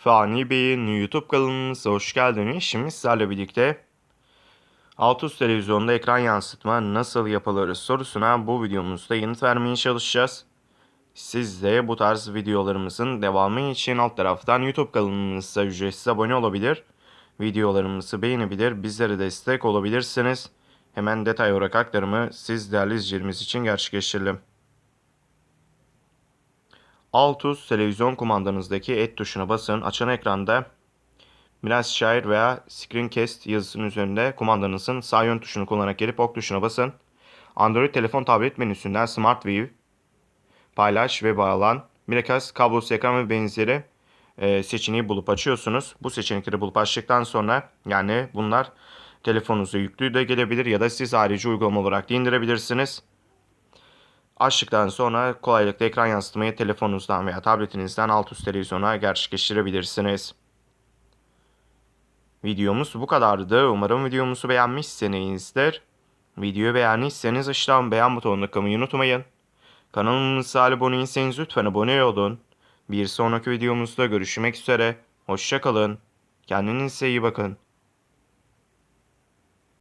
Fani Bey'in YouTube kanalımıza hoş geldiniz. Şimdi sizlerle birlikte Altus televizyonda ekran yansıtma nasıl yapılır sorusuna bu videomuzda yanıt vermeye çalışacağız. Siz de bu tarz videolarımızın devamı için alt taraftan YouTube kanalımıza ücretsiz abone olabilir. Videolarımızı beğenebilir, bizlere destek olabilirsiniz. Hemen detay olarak aktarımı siz değerli izleyicilerimiz için gerçekleştirelim. Altus televizyon kumandanızdaki et tuşuna basın. Açan ekranda Biraz Share veya Screencast yazısının üzerinde kumandanızın sağ yön tuşunu kullanarak gelip ok tuşuna basın. Android telefon tablet menüsünden Smart View, paylaş ve bağlan, Miracast, kablosuz ekran ve benzeri e, seçeneği bulup açıyorsunuz. Bu seçenekleri bulup açtıktan sonra yani bunlar telefonunuza yüklü de gelebilir ya da siz ayrıca uygulama olarak da indirebilirsiniz. Açtıktan sonra kolaylıkla ekran yansıtmayı telefonunuzdan veya tabletinizden alt üst televizyona gerçekleştirebilirsiniz. Videomuz bu kadardı. Umarım videomuzu beğenmişsinizdir. Videoyu beğendiyseniz aşağıdan beğen butonuna tıklamayı unutmayın. Kanalımıza abone değilseniz lütfen abone olun. Bir sonraki videomuzda görüşmek üzere. Hoşçakalın. Kendinize iyi bakın.